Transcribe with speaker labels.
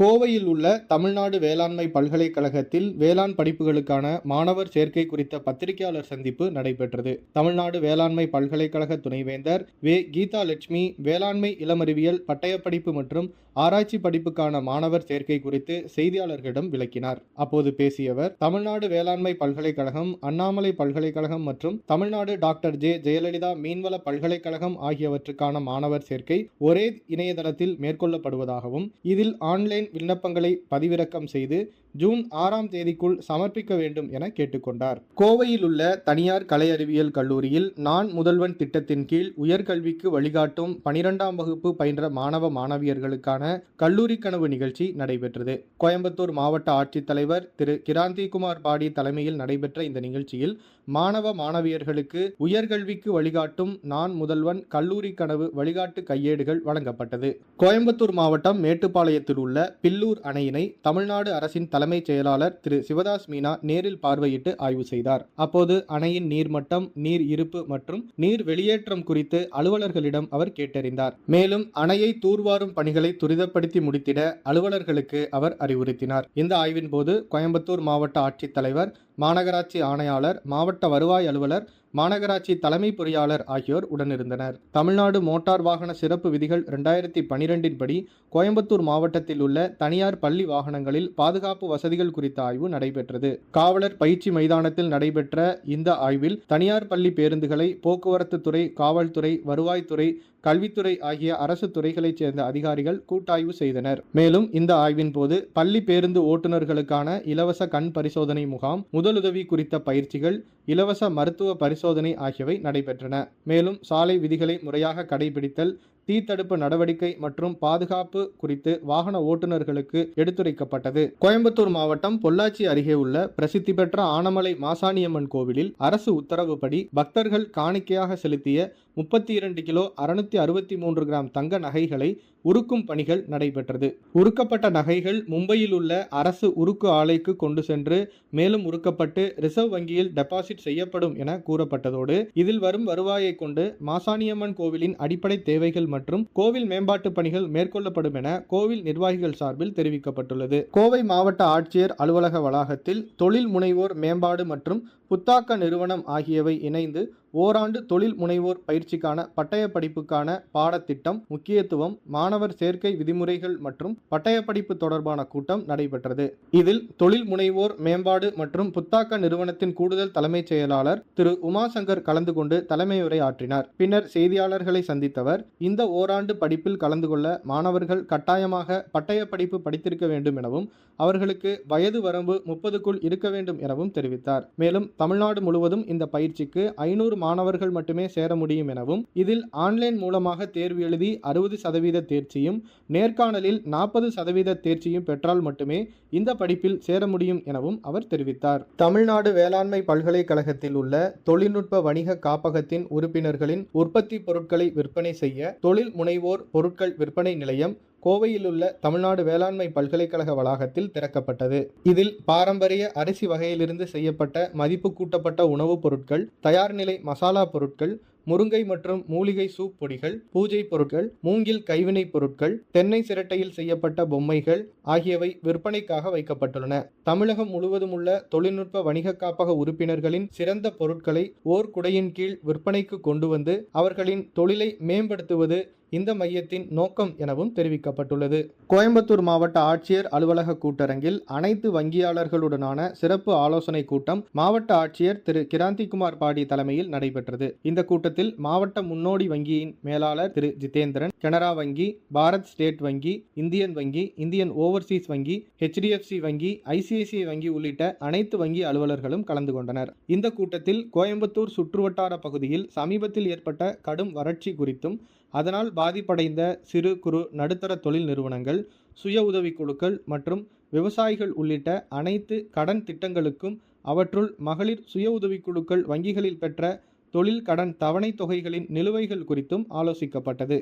Speaker 1: கோவையில் உள்ள தமிழ்நாடு வேளாண்மை பல்கலைக்கழகத்தில் வேளாண் படிப்புகளுக்கான மாணவர் சேர்க்கை குறித்த பத்திரிகையாளர் சந்திப்பு நடைபெற்றது. தமிழ்நாடு வேளாண்மை பல்கலைக்கழக துணைவேந்தர் வே. கீதா லட்சுமி வேளாண்மை இளமறிவியல் பட்டயப்படிப்பு மற்றும் ஆராய்ச்சி படிப்புக்கான மாணவர் சேர்க்கை குறித்து செய்தியாளர்களிடம் விளக்கினார். அப்போது பேசியவர் தமிழ்நாடு வேளாண்மை பல்கலைக்கழகம் அண்ணாமலை பல்கலைக்கழகம் மற்றும் தமிழ்நாடு டாக்டர் ஜே. ஜெயலலிதா மீன்வள பல்கலைக்கழகம் ஆகியவற்றுக்கான மாணவர் சேர்க்கை ஒரே இணையதளத்தில் மேற்கொள்ளப்படுவதாகவும் இதில் ஆன்லைன் விண்ணப்பங்களை பதிவிறக்கம் செய்து ஜூன் ஆறாம் தேதிக்குள் சமர்ப்பிக்க வேண்டும் என கேட்டுக்கொண்டார். கோவையில் உள்ள தனியார் கலை அறிவியல் கல்லூரியில் நான் முதல்வன் திட்டத்தின் கீழ் உயர்கல்விக்கு வழிகாட்டும் பனிரெண்டாம் வகுப்பு பயின்ற மாணவ மாணவியர்களுக்கான கல்லூரி கனவு நிகழ்ச்சி நடைபெற்றது. கோயம்புத்தூர் மாவட்ட ஆட்சித்தலைவர் திரு கிராந்திகுமார் பாடி தலைமையில் நடைபெற்ற இந்த நிகழ்ச்சியில் மாணவ மாணவியர்களுக்கு உயர்கல்விக்கு வழிகாட்டும் நான் முதல்வன் கல்லூரி கனவு வழிகாட்டு கையேடுகள் வழங்கப்பட்டது. கோயம்புத்தூர் மாவட்டம் மேட்டுப்பாளையத்தில் உள்ள பில்லூர் அணையினை தமிழ்நாடு அரசின் தலைமைச் செயலாளர் திரு. சிவதாஸ் மீனா நேரில் பார்வையிட்டு ஆய்வு செய்தார். அப்போது அணையின் நீர்மட்டம் நீர் இருப்பு மற்றும் நீர் வெளியேற்றம் குறித்து அலுவலர்களிடம் அவர் கேட்டறிந்தார். மேலும் அணையை தூர்வாரும் பணிகளை துரிதப்படுத்தி முடித்திட அலுவலர்களுக்கு அவர் அறிவுறுத்தினார். இந்த ஆய்வின் போது கோயம்புத்தூர் மாவட்ட ஆட்சித்தலைவர் மாநகராட்சி ஆணையாளர் மாவட்ட வருவாய் அலுவலர் மாநகராட்சி தலைமை பொறியாளர் ஆகியோர் உடனிருந்தனர். தமிழ்நாடு மோட்டார் வாகன சிறப்பு விதிகள் ரெண்டாயிரத்தி பனிரெண்டின் படி கோயம்புத்தூர் மாவட்டத்தில் உள்ள தனியார் பள்ளி வாகனங்களில் பாதுகாப்பு வசதிகள் குறித்த ஆய்வு நடைபெற்றது. காவலர் பயிற்சி மைதானத்தில் நடைபெற்ற இந்த ஆய்வில் தனியார் பள்ளி பேருந்துகளை போக்குவரத்து துறை காவல்துறை வருவாய்த்துறை கல்வித்துறை ஆகிய அரசு துறைகளைச் சேர்ந்த அதிகாரிகள் கூட்டாய்வு செய்தனர். மேலும் இந்த ஆய்வின் போது பள்ளி பேருந்து ஓட்டுநர்களுக்கான இலவச கண் பரிசோதனை முகாம் முதலுதவி குறித்த பயிற்சிகள் இலவச மருத்துவ பரிசோதனை ஆகியவை நடைபெற்றன. மேலும் சாலை விதிகளை முறையாக கடைபிடித்தல் தீத்தடுப்பு நடவடிக்கை மற்றும் பாதுகாப்பு குறித்து வாகன ஓட்டுநர்களுக்கு எடுத்துரைக்கப்பட்டது. கோயம்புத்தூர் மாவட்டம் பொள்ளாச்சி அருகே உள்ள பிரசித்தி பெற்ற ஆனமலை மாசாணியம்மன் கோவிலில் அரசு உத்தரவுப்படி பக்தர்கள் காணிக்கையாக செலுத்திய முப்பத்தி இரண்டு கிலோ அறுநூத்தி அறுபத்தி மூன்று கிராம் தங்க நகைகளை உருக்கும் பணிகள் நடைபெற்றது. உருக்கப்பட்ட நகைகள் மும்பையில் உள்ள அரசு உருக்கு ஆலைக்கு கொண்டு சென்று மேலும் உருக்கப்பட்டு ரிசர்வ் வங்கியில் டெபாசிட் செய்யப்படும் என கூறப்பட்டதோடு இதில் வரும் வருவாயை கொண்டு மாசாணியம்மன் கோவிலின் அடிப்படை தேவைகள் மற்றும் கோவில் மேம்பாட்டு பணிகள் மேற்கொள்ளப்படும் என கோவில் நிர்வாகிகள் சார்பில் தெரிவிக்கப்பட்டுள்ளது. கோவை மாவட்ட ஆட்சியர் அலுவலக வளாகத்தில் தொழில் முனைவோர் மேம்பாடு மற்றும் புத்தாக்க நிறுவனம் ஆகியவை இணைந்து ஓராண்டு தொழில் முனைவோர் பயிற்சிக்கான பட்டய படிப்புக்கான பாடத்திட்டம் முக்கியத்துவம் மாணவர் சேர்க்கை விதிமுறைகள் மற்றும் பட்டயப்படிப்பு தொடர்பான கூட்டம் நடைபெற்றது. இதில் தொழில் முனைவோர் மேம்பாடு மற்றும் புத்தாக்க நிறுவனத்தின் கூடுதல் தலைமைச் செயலாளர் திரு. உமாசங்கர் கலந்து கொண்டு தலைமையுரை ஆற்றினார் பின்னர் செய்தியாளர்களை சந்தித்தவர் இந்த ஓராண்டு படிப்பில் கலந்து கொள்ள மாணவர்கள் கட்டாயமாக பட்டய படிப்பு படித்திருக்க வேண்டும் எனவும் அவர்களுக்கு வயது வரம்பு முப்பதுக்குள் இருக்க வேண்டும் எனவும் தெரிவித்தார். மேலும் தமிழ்நாடு முழுவதும் இந்த பயிற்சிக்கு ஐநூறு மாணவர்கள் மட்டுமே சேர முடியும் எனவும் இதில் ஆன்லைன் மூலமாக தேர்வு எழுதி அறுபது சதவீத தேர்ச்சியும் நேர்காணலில் நாற்பது சதவீத தேர்ச்சியும் பெற்றால் மட்டுமே இந்த படிப்பில் சேர முடியும் எனவும் அவர் தெரிவித்தார். தமிழ்நாடு வேளாண்மை பல்கலைக்கழகத்தில் உள்ள தொழில்நுட்ப வணிக காப்பகத்தின் உறுப்பினர்களின் உற்பத்தி பொருட்களை விற்பனை செய்ய தொழில் முனைவோர் பொருட்கள் விற்பனை நிலையம் கோவையில் உள்ள தமிழ்நாடு வேளாண்மை பல்கலைக்கழக வளாகத்தில் திறக்கப்பட்டது. இதில் பாரம்பரிய அரிசி வகையிலிருந்து செய்யப்பட்ட மதிப்பு கூட்டப்பட்ட உணவுப் பொருட்கள் தயார் நிலை மசாலா பொருட்கள் முருங்கை மற்றும் மூலிகை சூப் பொடிகள் பூஜை பொருட்கள் மூங்கில் கைவினைப் பொருட்கள் தென்னை சிரட்டையில் செய்யப்பட்ட பொம்மைகள் ஆகியவை விற்பனைக்காக வைக்கப்பட்டுள்ளன. தமிழகம் முழுவதும் உள்ள தொழில்நுட்ப வணிக காப்பக உறுப்பினர்களின் சிறந்த பொருட்களை ஓர் குடையின் கீழ் விற்பனைக்கு கொண்டு வந்து அவர்களின் தொழிலை மேம்படுத்துவது இந்த மையத்தின் நோக்கம் எனவும் தெரிவிக்கப்பட்டுள்ளது. கோயம்புத்தூர் மாவட்ட ஆட்சியர் அலுவலக கூட்டரங்கில் அனைத்து வங்கியாளர்களுடனான சிறப்பு ஆலோசனை கூட்டம் மாவட்ட ஆட்சியர் திரு. கிராந்திகுமார் பாடி தலைமையில் நடைபெற்றது. இந்த கூட்டத்தில் மாவட்ட முன்னோடி வங்கியின் மேலாளர் திரு. ஜிதேந்திரன் கனரா வங்கி பாரத் ஸ்டேட் வங்கி இந்தியன் வங்கி இந்தியன் ஓவர்சீஸ் வங்கி ஹெச்டிஎஃப்சி வங்கி ஐசிஐசிஐ வங்கி உள்ளிட்ட அனைத்து வங்கி அலுவலர்களும் கலந்து கொண்டனர். இந்த கூட்டத்தில் கோயம்புத்தூர் சுற்றுவட்டார பகுதியில் சமீபத்தில் ஏற்பட்ட கடும் வறட்சி குறித்தும் அதனால் பாதிப்படைந்த சிறு குறு நடுத்தர தொழில் நிறுவனங்கள் சுய உதவி குழுக்கள் மற்றும் விவசாயிகள் உள்ளிட்ட அனைத்து கடன் திட்டங்களுக்கும் அவற்றுள் மகளிர் சுய உதவி குழுக்கள் வங்கிகளில் பெற்ற தொழில் கடன் தவணைத் தொகைகளின் நிலுவைகள் குறித்தும் ஆலோசிக்கப்பட்டது.